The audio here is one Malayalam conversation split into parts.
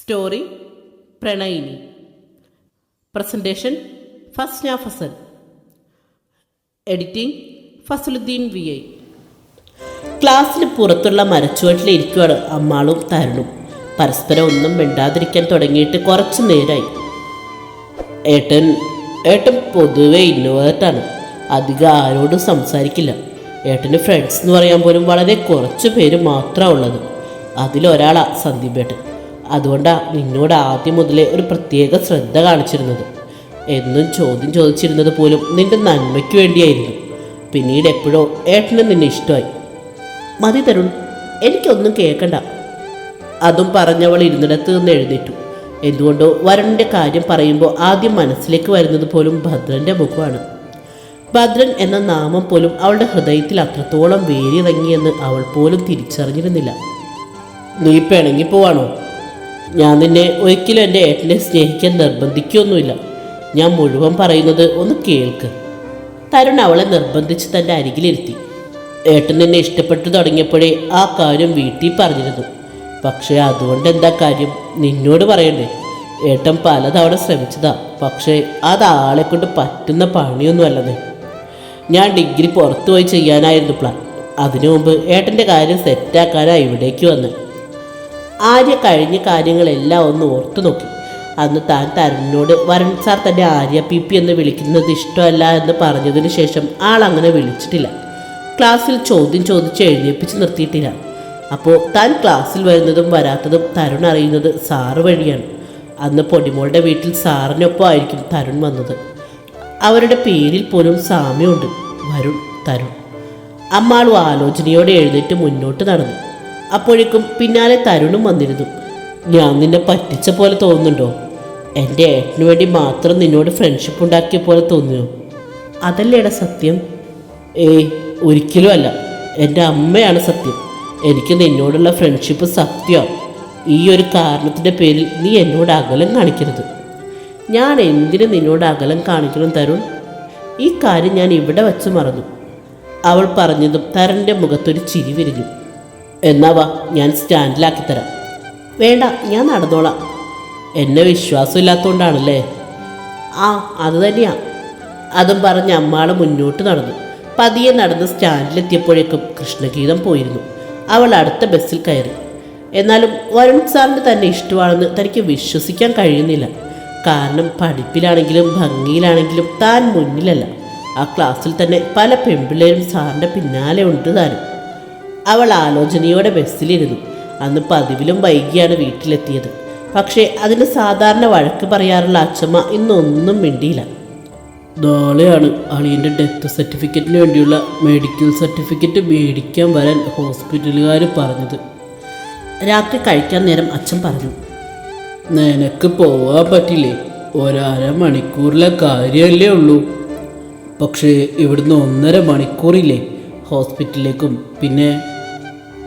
Story പ്രണയിനി. Presentation Fasna Fasal editing Fasaludheen V I. ക്ലാസ്സിന് പുറത്തുള്ള മരച്ചുവട്ടിലിരിക്കുവാണ് അമ്മാളും തരുണും. പരസ്പരം ഒന്നും മിണ്ടാതിരിക്കാൻ തുടങ്ങിയിട്ട് കുറച്ച് നേരായി. ഏട്ടൻ ഏട്ടൻ പൊതുവെ ഇന്നോവേറ്റാണ് അധികം ആരോടും സംസാരിക്കില്ല. ഏട്ടന് ഫ്രണ്ട്സ് എന്ന് പറയാൻ പോലും വളരെ കുറച്ച് പേര് മാത്രമാണ് ഉള്ളത്. അതിലൊരാളാണ് സന്ദീപ് സന്ദീപേട്ടൻ. അതുകൊണ്ടാണ് നിന്നോട് ആദ്യം മുതലേ ഒരു പ്രത്യേക ശ്രദ്ധ കാണിച്ചിരുന്നത്. എന്നും ചോദ്യം ചോദിച്ചിരുന്നത് പോലും നിന്റെ നന്മയ്ക്ക് വേണ്ടിയായിരുന്നു. പിന്നീട് എപ്പോഴോ ഏട്ടന് നിന്നെ ഇഷ്ടമായി. മതി തരുൺ എനിക്കൊന്നും കേൾക്കണ്ട അതും പറഞ്ഞവൾ ഇരുന്നിടത്ത് നിന്ന് എഴുന്നേറ്റു. എന്തുകൊണ്ടോ വരുണിന്റെ കാര്യം പറയുമ്പോൾ ആദ്യം മനസ്സിലേക്ക് വരുന്നത് പോലും ഭദ്രന്റെ മുഖമാണ്. ഭദ്രൻ എന്ന നാമം പോലും അവളുടെ ഹൃദയത്തിൽ അത്രത്തോളം വേരിറങ്ങിയെന്ന് അവൾ പോലും തിരിച്ചറിഞ്ഞിരുന്നില്ല. നീ പിണങ്ങി പോവാണോ? ഞാൻ നിന്നെ ഒരിക്കലും എന്റെ ഏട്ടനെ സ്നേഹിക്കാൻ നിർബന്ധിക്കുകയൊന്നുമില്ല ഞാൻ മുഴുവൻ പറയുന്നത് ഒന്ന് കേൾക്ക്. തരുൺ അവളെ നിർബന്ധിച്ച് തന്റെ അരികിലിരുത്തി. ഏട്ടൻ എന്നെ ഇഷ്ടപ്പെട്ടു തുടങ്ങിയപ്പോഴേ ആ കാര്യം വീട്ടിൽ പറഞ്ഞിരുന്നു. പക്ഷേ അതുകൊണ്ട് എന്താ കാര്യം? നിന്നോട് പറയണ്ടേ? ഏട്ടൻ പലതവണ ശ്രമിച്ചതാ. പക്ഷേ അത് ആളെ കൊണ്ട് പറ്റുന്ന പണിയൊന്നും അല്ലെന്നേ ഞാൻ ഡിഗ്രി പുറത്തു പോയി ചെയ്യാനായിരുന്നു പ്ലാൻ. അതിനു മുമ്പ് ഏട്ടന്റെ കാര്യം സെറ്റാക്കാനാണ് ഇവിടേക്ക് വന്നത് ആര്യ കഴിഞ്ഞ കാര്യങ്ങളെല്ലാം ഒന്ന് ഓർത്തു നോക്കി. അന്ന് താൻ തരുണിനോട് വരൺ സാർ തന്റെ ആര്യ പി പി എന്ന് വിളിക്കുന്നത് ഇഷ്ടമല്ല എന്ന് പറഞ്ഞതിന് ശേഷം ആൾ അങ്ങനെ വിളിച്ചിട്ടില്ല. ക്ലാസ്സിൽ ചോദ്യം ചോദിച്ച് എഴുന്നേൽപ്പിച്ച് നിർത്തിയിട്ടില്ല. അപ്പോൾ താൻ ക്ലാസ്സിൽ വരുന്നതും വരാത്തതും തരുൺ അറിയുന്നത് സാറ് വഴിയാണ്. അന്ന് പൊടിമോളുടെ വീട്ടിൽ സാറിനൊപ്പം ആയിരിക്കും തരുൺ വന്നത്. അവരുടെ പേരിൽ പോലും സാമ്യമുണ്ട്. വരുൺ തരുൺ. അമ്മാളും ആലോചനയോടെ എഴുന്നേറ്റ് മുന്നോട്ട് നടന്നു. അപ്പോഴേക്കും പിന്നാലെ തരുണും വന്നിരുന്നു. ഞാൻ നിന്നെ പറ്റിച്ച പോലെ തോന്നുന്നുണ്ടോ? എന്റെ ഏട്ടന് വേണ്ടി മാത്രം നിന്നോട് ഫ്രണ്ട്ഷിപ്പ് ഉണ്ടാക്കിയ പോലെ തോന്നിയോ അതല്ലേടാ സത്യം? ഏയ് ഒരിക്കലും അല്ല. എന്റെ അമ്മയാണ് സത്യം. എനിക്ക് നിന്നോടുള്ള ഫ്രണ്ട്ഷിപ്പ് സത്യമാണ് ഈ ഒരു കാരണത്തിന്റെ പേരിൽ നീ എന്നോട് അകലം കാണിക്കരുത്. ഞാൻ എന്തിനു നിന്നോട് അകലം കാണിക്കണം തരുൺ? ഈ കാര്യം ഞാൻ ഇവിടെ വച്ച് മറന്നു. അവൾ പറഞ്ഞതും തരന്റെ മുഖത്തൊരു ചിരി വിരിഞ്ഞു. എന്നാ വാ ഞാൻ സ്റ്റാൻഡിലാക്കി തരാം. വേണ്ട ഞാൻ നടന്നോളാം. എന്നെ വിശ്വാസമില്ലാത്തതുകൊണ്ടാണല്ലേ ആ അത് തന്നെയാ. അതും പറഞ്ഞ് അമ്മാൾ മുന്നോട്ട് നടന്നു. പതിയെ നടന്ന് സ്റ്റാൻഡിലെത്തിയപ്പോഴേക്കും കൃഷ്ണഗീതം പോയിരുന്നു. അവൾ അടുത്ത ബസ്സിൽ കയറി. എന്നാലും വരുൺ സാറിന് തന്നെ ഇഷ്ടമാണെന്ന് തനിക്ക് വിശ്വസിക്കാൻ കഴിയുന്നില്ല. കാരണം പഠിപ്പിലാണെങ്കിലും ഭംഗിയിലാണെങ്കിലും താൻ മുന്നിലല്ല. ആ ക്ലാസ്സിൽ തന്നെ പല പെൺപിള്ളേരും സാറിന്റെ പിന്നാലെ ഉണ്ട് താനും. അവൾ ആലോചനയോടെ ബസ്സിലിരുന്നു. അന്ന് പതിവിലും വൈകിയാണ് വീട്ടിലെത്തിയത്. പക്ഷേ അതിന് സാധാരണ വഴക്ക് പറയാറുള്ള അച്ഛമ്മ ഇന്നൊന്നും മിണ്ടിയില്ല. നാളെയാണ് അളിയന്റെ ഡെത്ത് സർട്ടിഫിക്കറ്റിന് വേണ്ടിയുള്ള മെഡിക്കൽ സർട്ടിഫിക്കറ്റ് മേടിക്കാൻ വരാൻ ഹോസ്പിറ്റലുകാർ പറഞ്ഞത്. രാത്രി കഴിക്കാൻ നേരം അച്ഛൻ പറഞ്ഞു. നിനക്ക് പോവാൻ പറ്റില്ലേ? ഒരര മണിക്കൂറിലെ കാര്യമല്ലേ ഉള്ളൂ. പക്ഷേ ഇവിടുന്ന് ഒന്നര മണിക്കൂറില്ലേ? ഹോസ്പിറ്റലിലേക്കും പിന്നെ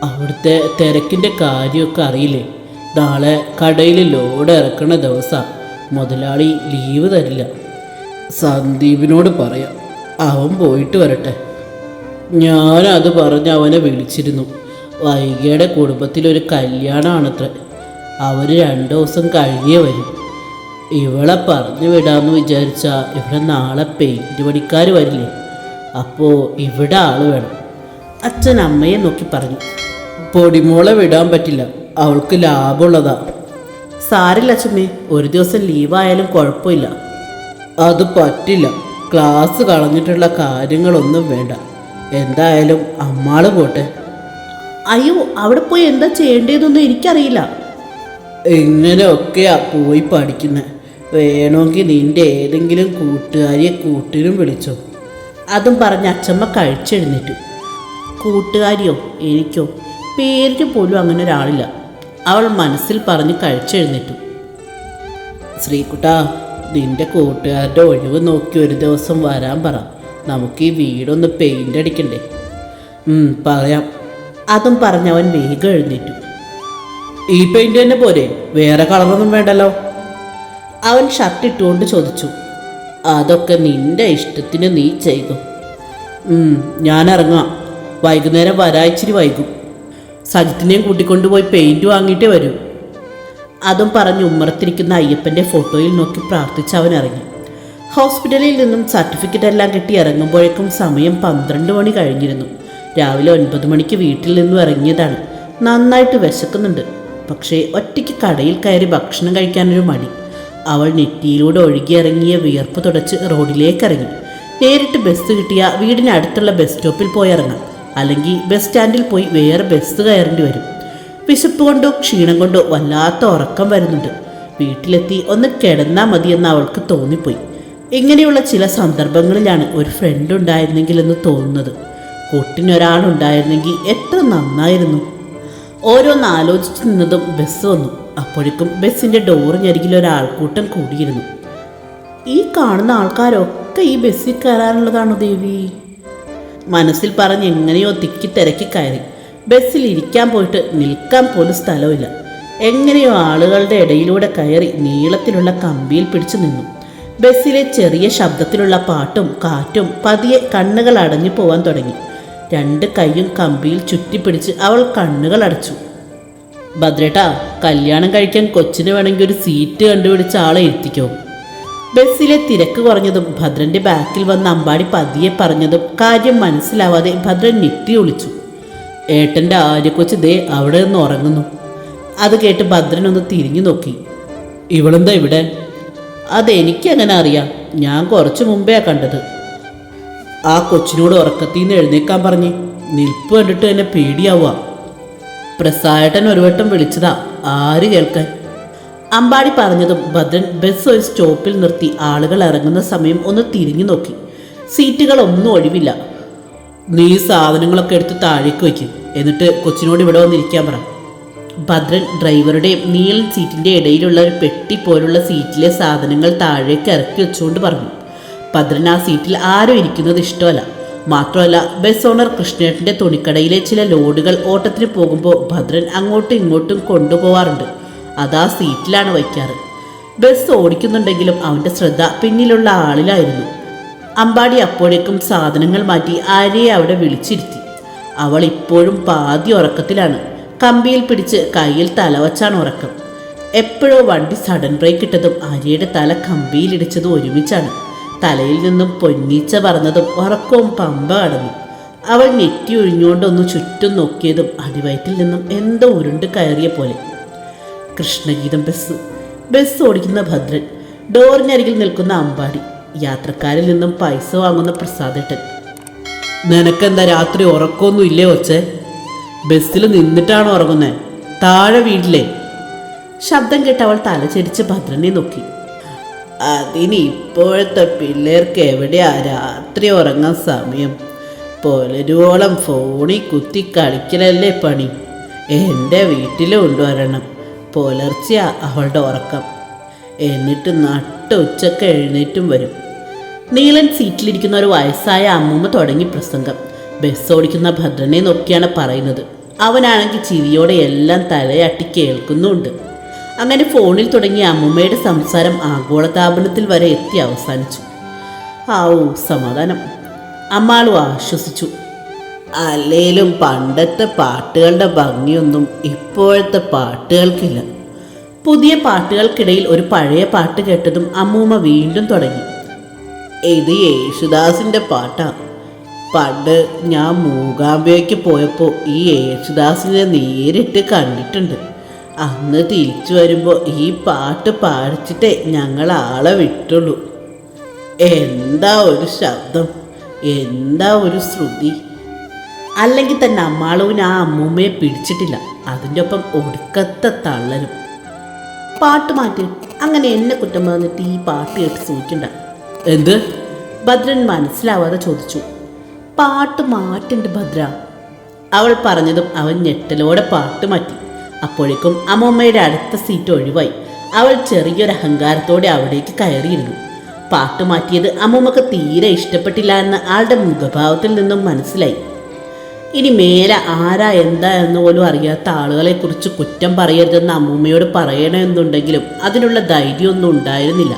അവിടുത്തെ തിരക്കിന്റെ കാര്യമൊക്കെ അറിയില്ലേ? നാളെ കടയിൽ ലോഡ് ഇറക്കണ ദിവസം. മുതലാളി ലീവ് തരില്ല. സന്ദീപിനോട് പറയാം. അവൻ പോയിട്ട് വരട്ടെ. ഞാനത് പറഞ്ഞ് അവനെ വിളിച്ചിരുന്നു. വൈകിയുടെ കുടുംബത്തിലൊരു കല്യാണമാണത്ര അവർ രണ്ട് ദിവസം കഴിഞ്ഞേ വരും. ഇവളെ പറഞ്ഞു വിടാമെന്ന് വിചാരിച്ചാൽ ഇവിടെ നാളെ പെയിന്റ് പണിക്കാർ വരില്ലേ? അപ്പോൾ ഇവിടെ ആൾ വേണം. അച്ഛൻ അമ്മയെ നോക്കി പറഞ്ഞു. പൊടിമോളെ വിടാൻ പറ്റില്ല. അവൾക്ക് ലാഭമുള്ളതാ. സാരില്ല അച്ഛമ്മേ. ഒരു ദിവസം ലീവായാലും കുഴപ്പമില്ല. അത് പറ്റില്ല. ക്ലാസ് കളഞ്ഞിട്ടുള്ള കാര്യങ്ങളൊന്നും വേണ്ട. എന്തായാലും അമ്മാൾ പോട്ടെ. അയ്യോ അവിടെ പോയി എന്താ ചെയ്യേണ്ടതെന്നൊന്നും എനിക്കറിയില്ല. ഇങ്ങനെയൊക്കെയാ പോയി പഠിക്കുന്നത് വേണമെങ്കിൽ നിന്റെ ഏതെങ്കിലും കൂട്ടുകാരിയെ കൂട്ടിനും വിളിച്ചോ. അതും പറഞ്ഞ് അച്ചമ്മ കഴിച്ചെഴുന്നേറ്റു. കൂട്ടുകാരിയോ എനിക്കോ പേരിന് പോലും അങ്ങനെ ഒരാളില്ല. അവൾ മനസ്സിൽ പറഞ്ഞ് കഴിച്ചെഴുന്നേറ്റു. ശ്രീകുട്ടാ നിന്റെ കൂട്ടുകാരുടെ ഒഴിവ് നോക്കി ഒരു ദിവസം വരാൻ പറ. നമുക്ക് ഈ വീടൊന്ന് പെയിന്റ് അടിക്കണ്ടേ? പറയാം. അതും പറഞ്ഞവൻ വേഗം എഴുന്നേറ്റു. ഈ പെയിന്റ് തന്നെ പോരെ? വേറെ കളറൊന്നും വേണ്ടല്ലോ. അവൻ ഷർട്ട് ഇട്ടുകൊണ്ട് ചോദിച്ചു. അതൊക്കെ നിന്റെ ഇഷ്ടത്തിന് നീ ചെയ്തു? ഞാൻ ഇറങ്ങാം. വൈകുന്നേരം വരായിച്ചിരി വൈകും. സജിത്തിനെയും കൂട്ടിക്കൊണ്ടുപോയി പെയിന്റ് വാങ്ങിയിട്ടേ വരും. അതും പറഞ്ഞ് ഉമ്മറത്തിരിക്കുന്ന അയ്യപ്പന്റെ ഫോട്ടോയിൽ നോക്കി പ്രാർത്ഥിച്ച് അവൻ ഇറങ്ങി. ഹോസ്പിറ്റലിൽ നിന്നും സർട്ടിഫിക്കറ്റ് എല്ലാം കിട്ടി ഇറങ്ങുമ്പോഴേക്കും സമയം പന്ത്രണ്ട് മണി കഴിഞ്ഞിരുന്നു. രാവിലെ ഒൻപത് മണിക്ക് വീട്ടിൽ നിന്നും ഇറങ്ങിയതാണ്. നന്നായിട്ട് വിശക്കുന്നുണ്ട്. പക്ഷേ ഒറ്റയ്ക്ക് കടയിൽ കയറി ഭക്ഷണം കഴിക്കാനൊരു മടി. അവൾ നെറ്റിയിലൂടെ ഒഴുകിയിറങ്ങിയ വിയർപ്പ് തുടച്ച് റോഡിലേക്ക് ഇറങ്ങി. നേരിട്ട് ബസ് കിട്ടിയ വീടിനടുത്തുള്ള ബസ് സ്റ്റോപ്പിൽ പോയി ഇറങ്ങാം. അല്ലെങ്കിൽ ബസ് സ്റ്റാൻഡിൽ പോയി വേറെ ബസ് കയറേണ്ടി വരും. വിശപ്പ് കൊണ്ടോ ക്ഷീണം കൊണ്ടോ വല്ലാത്ത ഉറക്കം വരുന്നുണ്ട്. വീട്ടിലെത്തി ഒന്ന് കിടന്നാൽ മതിയെന്ന് അവൾക്ക് തോന്നിപ്പോയി. ഇങ്ങനെയുള്ള ചില സന്ദർഭങ്ങളിലാണ് ഒരു ഫ്രണ്ട് ഉണ്ടായിരുന്നെങ്കിൽ ഉണ്ടായിരുന്നെങ്കിലെന്ന് തോന്നുന്നത്. കൂട്ടിനൊരാളുണ്ടായിരുന്നെങ്കിൽ എത്ര നന്നായിരുന്നു. ഓരോന്ന് ആലോചിച്ച് നിന്നതും ബസ് വന്നു. അപ്പോഴേക്കും ബസ്സിന്റെ ഡോറിനരികിൽ ഒരാൾക്കൂട്ടം കൂടിയിരുന്നു. ഈ കാണുന്ന ആൾക്കാരൊക്കെ ഈ ബസ്സിൽ കയറാനുള്ളതാണോ ദേവി? മനസ്സിൽ പറഞ്ഞ് എങ്ങനെയോ തിക്കി തിരക്കി കയറി. ബസ്സിൽ ഇരിക്കാൻ പോയിട്ട് നിൽക്കാൻ പോലും സ്ഥലമില്ല. എങ്ങനെയോ ആളുകളുടെ ഇടയിലൂടെ കയറി നീളത്തിലുള്ള കമ്പിയിൽ പിടിച്ചു നിന്നു. ബസ്സിലെ ചെറിയ ശബ്ദത്തിലുള്ള പാട്ടും കാറ്റും പതിയെ കണ്ണുകൾ അടഞ്ഞു പോവാൻ തുടങ്ങി. രണ്ട് കൈയും കമ്പിയിൽ ചുറ്റിപ്പിടിച്ച് അവൾ കണ്ണുകൾ അടച്ചു. ഭദ്രേട്ടാ കല്യാണം കഴിക്കാൻ കൊച്ചിന് വേണമെങ്കിൽ ഒരു സീറ്റ് കണ്ടുപിടിച്ച് ആളെ ഇരുത്തിക്കോ. ബസ്സിലെ തിരക്ക് കുറഞ്ഞതും ഭദ്രന്റെ ബാക്കിൽ വന്ന അമ്പാടി പതിയെ പറഞ്ഞതും കാര്യം മനസ്സിലാവാതെ ഭദ്രൻ ഞെട്ടി ഒളിച്ചു. ഏട്ടന്റെ ആര്യക്കൊച്ച് ദേ അവിടെ നിന്ന് ഉറങ്ങുന്നു. അത് കേട്ട് ഭദ്രൻ ഒന്ന് തിരിഞ്ഞു നോക്കി. ഇവളെന്താ ഇവിടെ? അതെനിക്ക് എങ്ങനെ അറിയാം? ഞാൻ കുറച്ചു മുമ്പേ കണ്ടത്. ആ കൊച്ചിനോട് ഉറക്കത്തിൽ നിന്ന് എഴുന്നേക്കാൻ പറഞ്ഞ് നിൽപ്പ് കണ്ടിട്ട് എന്നെ പേടിയാവുക. പ്രസായേട്ടൻ ഒരു വട്ടം വിളിച്ചതാ ആര് കേൾക്കാൻ? അമ്പാടി പറഞ്ഞതും ഭദ്രൻ ബസ് ഒരു സ്റ്റോപ്പിൽ നിർത്തി ആളുകൾ ഇറങ്ങുന്ന സമയം ഒന്ന് തിരിഞ്ഞു നോക്കി. സീറ്റുകൾ ഒന്നും ഒഴിവില്ല. നീ സാധനങ്ങളൊക്കെ എടുത്ത് താഴേക്ക് വയ്ക്കും. എന്നിട്ട് കൊച്ചിനോട് ഇവിടെ വന്നിരിക്കാൻ പറ. ഭദ്രൻ ഡ്രൈവറുടെ നീളൻ സീറ്റിന്റെ ഇടയിലുള്ള ഒരു പെട്ടി പോലുള്ള സീറ്റിലെ സാധനങ്ങൾ താഴേക്ക് ഇറക്കി വെച്ചുകൊണ്ട് പറഞ്ഞു. ഭദ്രൻ ആ സീറ്റിൽ ആരും ഇരിക്കുന്നത് ഇഷ്ടമല്ല. മാത്രമല്ല ബസ് ഓണർ കൃഷ്ണേട്ടന്റെ തുണിക്കടയിലെ ചില ലോഡുകൾ ഓട്ടത്തിന് പോകുമ്പോൾ ഭദ്രൻ അങ്ങോട്ടും ഇങ്ങോട്ടും കൊണ്ടുപോവാറുണ്ട്. അതാ സീറ്റിലാണ് വയ്ക്കാറ്. ബസ് ഓടിക്കുന്നുണ്ടെങ്കിലും അവന്റെ ശ്രദ്ധ പിന്നിലുള്ള ആളിലായിരുന്നു. അമ്പാടി അപ്പോഴേക്കും സാധനങ്ങൾ മാറ്റി ആര്യയെ അവിടെ വിളിച്ചിരുത്തി. അവൾ ഇപ്പോഴും പാതി ഉറക്കത്തിലാണ്. കമ്പിയിൽ പിടിച്ച് കയ്യിൽ തലവച്ചാണ് ഉറക്കം. എപ്പോഴോ വണ്ടി സഡൻ ബ്രേക്ക് ഇട്ടതും ആര്യയുടെ തല കമ്പിയിലിടിച്ചതും ഒരുമിച്ചാണ്. തലയിൽ നിന്നും പൊന്നീച്ച പറന്നതും ഉറക്കവും പമ്പ കടന്നു. അവൾ നെറ്റി ഒഴിഞ്ഞുകൊണ്ടൊന്ന് ചുറ്റും നോക്കിയതും അടിവയറ്റിൽ നിന്നും എന്തോ ഉരുണ്ട് കയറിയ പോലെ. കൃഷ്ണഗീതം ബസ്. ബസ് ഓടിക്കുന്ന ഭദ്രൻ ഡോറിനരികിൽ നിൽക്കുന്ന അമ്പാടി യാത്രക്കാരിൽ നിന്നും പൈസ വാങ്ങുന്ന പ്രസാദേട്ടൻ. നിനക്കെന്താ രാത്രി ഉറക്കമൊന്നും ഇല്ലേ ഒച്ചേ ബസ്സിൽ നിന്നിട്ടാണ് ഉറങ്ങുന്നത് താഴെ വീട്ടിലെ. ശബ്ദം കേട്ട് അവൾ തലചരിച്ച് ഭദ്രനെ നോക്കി. അതിന് ഇപ്പോഴത്തെ പിള്ളേർക്ക് എവിടെയാ രാത്രി ഉറങ്ങാൻ സമയം? പുലരുവോളം ഫോണിൽ കുത്തി കളിക്കലല്ലേ പണി? എന്റെ വീട്ടിൽ കൊണ്ടുവരണം. പുലർച്ചെയാ അവളുടെ ഉറക്കം. എന്നിട്ട് നട്ട ഉച്ചയ്ക്ക് എഴുന്നേറ്റും വരും. നീലൻ സീറ്റിലിരിക്കുന്ന ഒരു വയസ്സായ അമ്മൂമ്മ തുടങ്ങി പ്രസംഗം. ബസ് ഓടിക്കുന്ന ഭദ്രനെ നോക്കിയാണ് പറയുന്നത്. അവനാണെങ്കിൽ ചിരിയോടെ എല്ലാം തലയാട്ടി കേൾക്കുന്നുണ്ട്. അങ്ങനെ ഫോണിൽ തുടങ്ങിയ അമ്മൂമ്മയുടെ സംസാരം ആഗോളതാപനത്തിൽ വരെ എത്തി അവസാനിച്ചു. ആവൂ സമാധാനം. അമ്മാളു ആശ്വസിച്ചു. അല്ലേലും പണ്ടത്തെ പാട്ടുകളുടെ ഭംഗിയൊന്നും ഇപ്പോഴത്തെ പാട്ടുകൾക്കില്ല. പുതിയ പാട്ടുകൾക്കിടയിൽ ഒരു പഴയ പാട്ട് കേട്ടതും അമ്മൂമ്മ വീണ്ടും തുടങ്ങി. ഇത് യേശുദാസിന്റെ പാട്ടാണ് പണ്ട് ഞാൻ മൂകാംബയ്ക്ക് പോയപ്പോൾ ഈ യേശുദാസിനെ നേരിട്ട് കണ്ടിട്ടുണ്ട്. അന്ന് തിരിച്ചു വരുമ്പോൾ ഈ പാട്ട് പാടിച്ചിട്ടേ ഞങ്ങൾ ആളെ വിട്ടുള്ളൂ. എന്താ ഒരു ശബ്ദം? എന്താ ഒരു ശ്രുതി? അല്ലെങ്കിൽ തന്നെ അമ്മാളുവിന് ആ അമ്മൂമ്മയെ പിടിച്ചിട്ടില്ല. അതിന്റെ ഒപ്പം ഒടുക്കത്തെ തള്ളലും. പാട്ട് മാറ്റി. അങ്ങനെ എന്നെ കുറ്റം പറഞ്ഞിട്ട് ഈ പാട്ട് കേട്ട് സൂചിക്കണ്ട എന്ത്? ഭദ്രൻ മനസ്സിലാവാതെ ചോദിച്ചു. പാട്ട് മാറ്റുണ്ട് ഭദ്ര. അവൾ പറഞ്ഞതും അവൻ ഞെട്ടലോടെ പാട്ട് മാറ്റി. അപ്പോഴേക്കും അമ്മമ്മയുടെ അടുത്ത സീറ്റ് ഒഴിവായി. അവൾ ചെറിയൊരു അഹങ്കാരത്തോടെ അവിടേക്ക് കയറിയിരുന്നു. പാട്ട് മാറ്റിയത് അമ്മമ്മക്ക് തീരെ ഇഷ്ടപ്പെട്ടില്ല എന്ന് ആളുടെ മുഖഭാവത്തിൽ നിന്നും മനസ്സിലായി. ഇനി മേലെ ആരാ എന്താ എന്ന് പോലും അറിയാത്ത ആളുകളെ കുറിച്ച് കുറ്റം പറയരുതെന്ന് അമ്മൂമ്മയോട് പറയണമെന്നുണ്ടെങ്കിലും അതിനുള്ള ധൈര്യമൊന്നും ഉണ്ടായിരുന്നില്ല.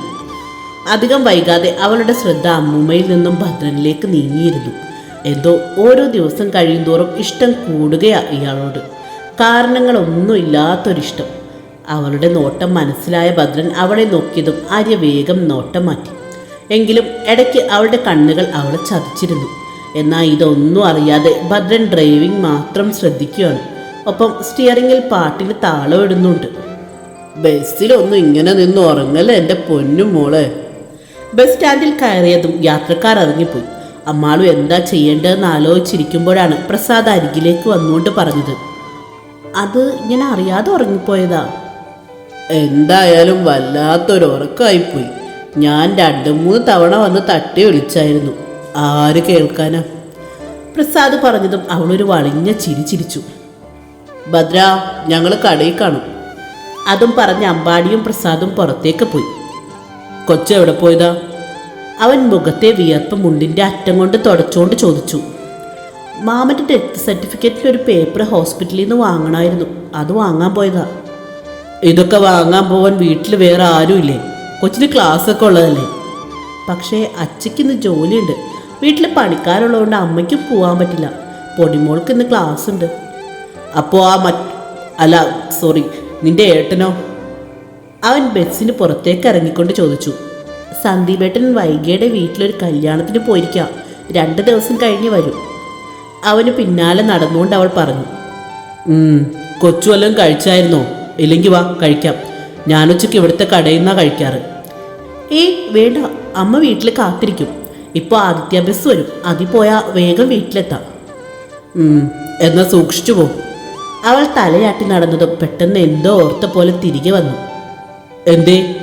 അധികം വൈകാതെ അവളുടെ ശ്രദ്ധ അമ്മൂമ്മയിൽ നിന്നും ഭദ്രനിലേക്ക് നീങ്ങിയിരുന്നു. എന്തോ ഓരോ ദിവസം കഴിയുന്തോറും ഇഷ്ടം കൂടുകയാ ഇയാളോട്. കാരണങ്ങളൊന്നും ഇല്ലാത്തൊരിഷ്ടം. അവളുടെ നോട്ടം മനസ്സിലായ ഭദ്രൻ അവളെ നോക്കിയതും ആര്യ വേഗം നോട്ടം മാറ്റി. എങ്കിലും ഇടയ്ക്ക് അവളുടെ കണ്ണുകൾ അവളെ ചതിച്ചിരുന്നു. എന്നാൽ ഇതൊന്നും അറിയാതെ ഭദ്രൻ ഡ്രൈവിംഗ് മാത്രം ശ്രദ്ധിക്കുകയാണ്. ഒപ്പം സ്റ്റിയറിങ്ങിൽ പാട്ടിന് താളം ഇടുന്നുണ്ട്. ബസ്സിലൊന്നും ഇങ്ങനെ നിന്ന് ഉറങ്ങല്ലേ എന്റെ പൊന്നും മോളെ? ബസ് സ്റ്റാൻഡിൽ കയറിയതും യാത്രക്കാർ ഇറങ്ങിപ്പോയി. അമ്മാളും എന്താ ചെയ്യേണ്ടതെന്ന് ആലോചിച്ചിരിക്കുമ്പോഴാണ് പ്രസാദ് അരികിലേക്ക് വന്നുകൊണ്ട് പറഞ്ഞത്. അത് ഇങ്ങനെ അറിയാതെ ഉറങ്ങിപ്പോയതാ. എന്തായാലും വല്ലാത്തൊരു ഉറക്കമായിപ്പോയി ഞാൻ രണ്ടു മൂന്ന് തവണ വന്ന് തട്ടി വിളിച്ചായിരുന്നു. ആര് കേൾക്കാനാ? പ്രസാദ് പറഞ്ഞതും അവളൊരു വളിഞ്ഞ ചിരി ചിരിച്ചു. ഭദ്ര ഞങ്ങൾ കടയിൽ കാണും. അതും പറഞ്ഞ് അമ്പാടിയും പ്രസാദും പുറത്തേക്ക് പോയി. കൊച്ചെവിടെ പോയതാ? അവൻ മുഖത്തെ വിയർപ്പ് മുണ്ടിന്റെ അറ്റം കൊണ്ട് തുടച്ചുകൊണ്ട് ചോദിച്ചു. മാമന്റെ ഡെത്ത് സർട്ടിഫിക്കറ്റിൽ ഒരു പേപ്പർ ഹോസ്പിറ്റലിൽ നിന്ന് വാങ്ങണമായിരുന്നു. അത് വാങ്ങാൻ പോയതാ. ഇതൊക്കെ വാങ്ങാൻ പോവാൻ വീട്ടിൽ വേറെ ആരുമില്ലേ? കൊച്ചിന് ക്ലാസ് ഒക്കെ ഉള്ളതല്ലേ? പക്ഷേ അച്ഛക്കിന്ന് ജോലിയുണ്ട്. വീട്ടിൽ പണിക്കാരുള്ളതുകൊണ്ട് അമ്മയ്ക്ക് പോകാൻ പറ്റില്ല. പൊടിമോൾക്ക് ഇന്ന് ക്ലാസ് ഉണ്ട്. അപ്പോൾ ആ മറ്റ് അല്ല സോറി നിന്റെ ഏട്ടനോ? അവൻ ബസ്സിന് പുറത്തേക്ക് ഇറങ്ങിക്കൊണ്ട് ചോദിച്ചു. സന്ദീപേട്ടൻ വൈകിയുടെ വീട്ടിലൊരു കല്യാണത്തിന് പോയിരിക്കാം. രണ്ട് ദിവസം കഴിഞ്ഞ് വരും. അവന് പിന്നാലെ നടന്നുകൊണ്ട് അവൾ പറഞ്ഞു. "ഉം, കൊച്ചു വല്ലതും കഴിച്ചായിരുന്നോ? ഇല്ലെങ്കിൽ വാ കഴിക്കാം. ഞാനുച്ചയ്ക്ക് ഇവിടുത്തെ കടയിൽ നിന്നാണ് കഴിക്കാറ്. ഏയ് വേണ്ട. അമ്മ വീട്ടിൽ കാത്തിരിക്കും. ഇപ്പോൾ ആദിത്യ ബസ് വരും. അതി പോയാൽ വേഗം വീട്ടിലെത്താം. എന്നാ സൂക്ഷിച്ചു പോ. അവൾ തലയാട്ടി നടന്നതും പെട്ടെന്ന് എന്തോ ഓർത്ത പോലെ തിരികെ വന്നു. എന്തേ?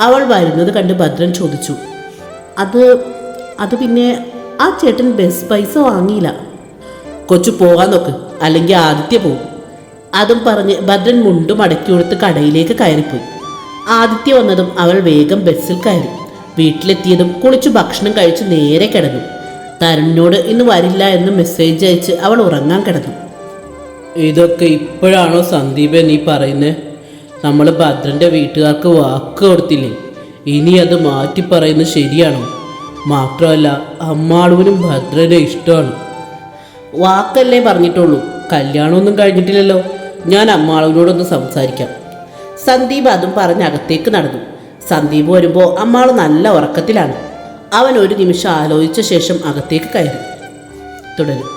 അവൾ വരുന്നത് കണ്ട് ഭദ്രൻ ചോദിച്ചു. അത് അത് പിന്നെ ആ ചേട്ടൻ ബസ് പൈസ വാങ്ങിയില്ല. കൊച്ചു പോകാൻ നോക്ക് അല്ലെങ്കിൽ ആദിത്യ പോകും അതും പറഞ്ഞ് ഭദ്രൻ മുണ്ടും അടക്കി കൊടുത്ത് കടയിലേക്ക് കയറിപ്പോയി. ആദിത്യ വന്നതും അവൾ വേഗം ബസ്സിൽ കയറി. വീട്ടിലെത്തിയതും കുളിച്ചു ഭക്ഷണം കഴിച്ച് നേരെ കിടന്നു. തരുണിനോട് ഇന്ന് വരില്ല എന്ന് മെസ്സേജ് അയച്ച് അവൾ ഉറങ്ങാൻ കിടന്നു. ഇതൊക്കെ ഇപ്പോഴാണോ സന്ദീപ് നീ പറയുന്നത് നമ്മൾ ഭദ്രന്റെ വീട്ടുകാർക്ക് വാക്ക് കൊടുത്തില്ലേ? ഇനി അത് മാറ്റി പറയുന്നത് ശരിയാണോ? മാത്രമല്ല അമ്മാളുവിനും ഭദ്രനെ ഇഷ്ടമാണ്. വാക്കല്ലേ പറഞ്ഞിട്ടുള്ളൂ. കല്യാണമൊന്നും കഴിഞ്ഞിട്ടില്ലല്ലോ. ഞാൻ അമ്മാളുവിനോടൊന്ന് സംസാരിക്കാം. സന്ദീപ് അതും പറഞ്ഞ് അകത്തേക്ക് നടന്നു. സന്ദീപ് വരുമ്പോൾ അമ്മാൾ നല്ല ഉറക്കത്തിലാണ്. അവൻ ഒരു നിമിഷം ആലോചിച്ച ശേഷം അകത്തേക്ക് കയറി. തുടരും.